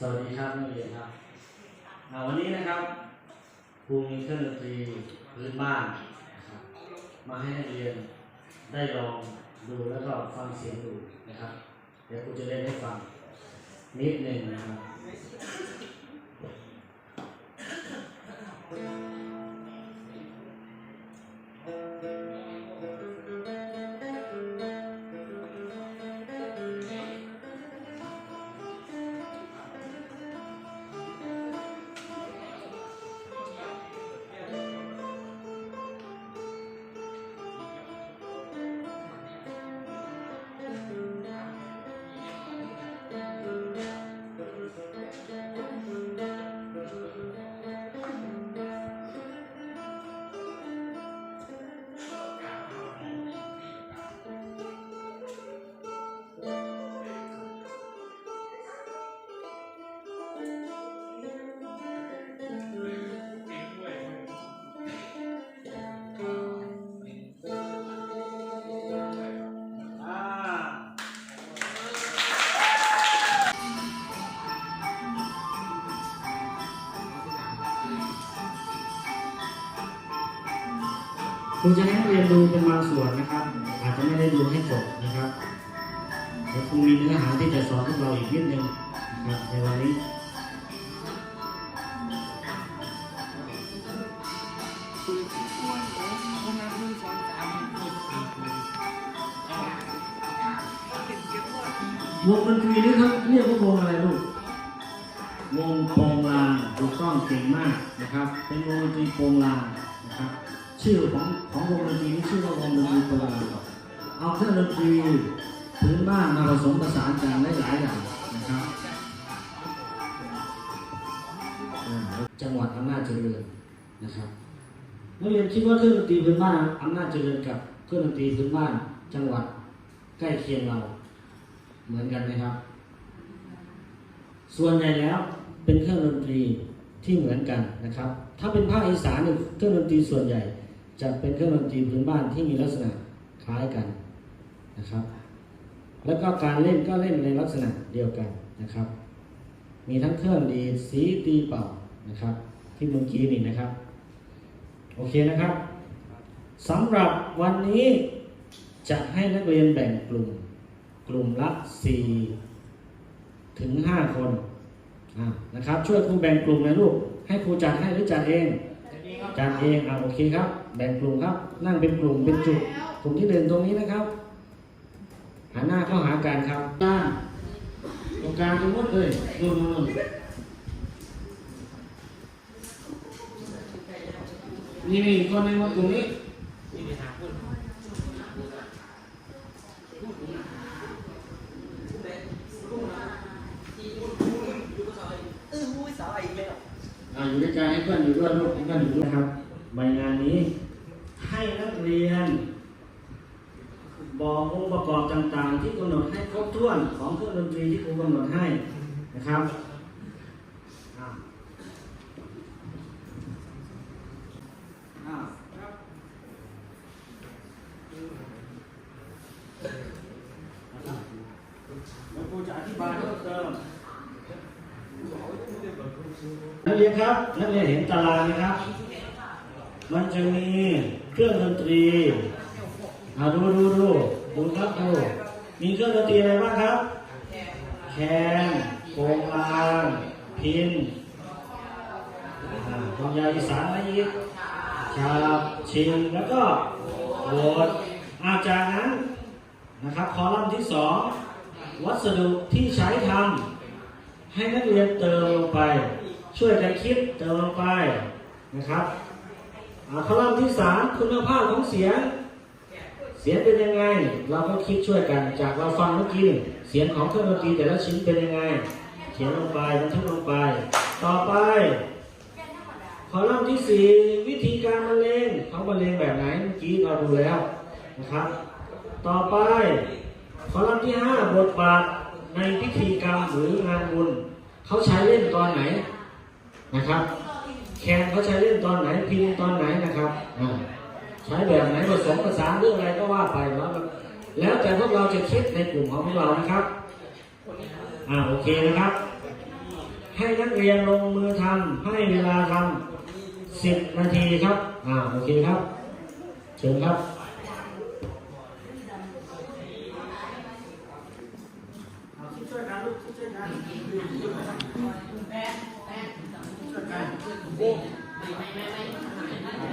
สวัสดีครับนักเรียนครับวันนี้นะครับครูมีเครื่องดนตรีพื้นบ้านนะครับมาให้นักเรียนได้ลองดูแล้วก็ฟังเสียงดูนะครับ เดี๋ยวครูจะเล่นให้ฟังนิดหนึ่งนะครับ ครูจะให้นักเรียนดูเป็นบางส่วนนะครับ อาจจะไม่ได้ดูให้จบนะครับเดี๋ยวครูมีเนื้อหาที่จะสอนพวกเราอีกนิดนึงนะครับในวันนี้วงดนตรีนี่เขาเรียกว่าวงอะไรลูกวงโปงลางถูกต้องเก่งมากนะครับ เป็นวงดนตรีโปงลางนะครับ ชื่อของของวงดนตรีนี้ชื่อว่าวงดนตรีโปงลางเอาเครื่องดนตรีพื้นบ้านมาผสมผสานกันได้หลายอย่างนะครับจังหวัดอำนาจเจริญนะครับนักเรียนคิดว่าเครื่องดนตรีพื้นบ้านอำนาจเจริญกับเครื่องดนตรีพื้นบ้านจังหวัดใกล้เคียงเรา เหมือนกันไหมครับ ส่วนใหญ่แล้วเป็นเครื่องดนตรีที่เหมือนกันนะครับ ถ้าเป็นภาคอีสานเนี่ยเครื่องดนตรีส่วนใหญ่ จะเป็นเครื่องดนตรีพื้นบ้านที่มีลักษณะคล้ายกันนะครับ แล้วก็การเล่นก็เล่นในลักษณะเดียวกันนะครับ มีทั้งเครื่องดีดสีตีเป่านะครับ ที่เมื่อกี้นี่นะครับ โอเคนะครับสำหรับวันนี้จะให้นักเรียนแบ่งกลุ่ม กลุ่มละ 4 ถึง 5 คนนะครับ ช่วยครูแบ่งกลุ่มนะลูก ให้ครูจัดให้หรือจัดเอง การเองอะโอเคครับ แบ่งกลุ่มครับ นั่งเป็นกลุ่มเป็นจุดกลุ่มที่เดินตรงนี้นะครับหันหน้าเข้าหากันครับหน้าตรงกลางตรงนู้นเลยนู่นนู่นนู่นนี่นี่คนในึงมาตรงนี้ เออหุ้ยสาวอีกแล้ว อยู่ด้วยกันให้เพื่อนอยู่ด้วยลูกให้เพื่อนอยู่ด้วยนะครับ ใบงานนี้ ให้นักเรียน บอกองค์ประกอบต่างๆ ที่กำหนดให้ครบถ้วนของเครื่องดนตรีที่ครูกำหนดให้นะครับครับแล้วครูจะอธิบายเพิ่มเติม นักเรียนครับ นักเรียนเห็นตารางไหมครับ มันจะมีเครื่องดนตรีอาดูดูดูดูครับดูมีเครื่องดนตรีอะไรบ้างครับ แคนโปงลางพินอ่าทองยาอีสานอะไรอีกชาบชิงแล้วก็โหวตอาจากนั้นนะครับ คอลัมน์ที่สองวัสดุที่ใช้ทำ ให้นักเรียนเติมลงไป ช่วยกันคิดเติมลงไปนะครับอ่าคอลัมน์ที่สามคุณภาพของเสียง เสียงเป็นยังไง เราก็คิดช่วยกัน จากเราฟังเมื่อกี้เสียงของเครื่องดนตรีแต่ละชิ้นเป็นยังไง เขียนลงไปบันทึกลงไป ต่อไปคอลัมน์ที่สี่วิธีการบรรเลงเขาบรรเลงแบบไหนเมื่อกี้เราดูแล้วนะครับ ต่อไปคอลัมน์ที่ห้าบทบาทในพิธี เขาใช้เล่นตอนไหนนะครับ แคนเขาใช้เล่นตอนไหนพิงตอนไหนนะครับใช้แบบไหนผสมภาษาเรื่องอะไรก็ว่าไปแล้วแล้วแต่พวกเราจะคิดในกลุ่มของพวกเรานะครับอ่าโอเคนะครับ ให้นักเรียนลงมือทำให้เวลาทำสิบนาทีครับอ่าโอเคครับเชิญครับช่วยกันลูกช่วยกัน แม่แม่ไม่ไม่ไม่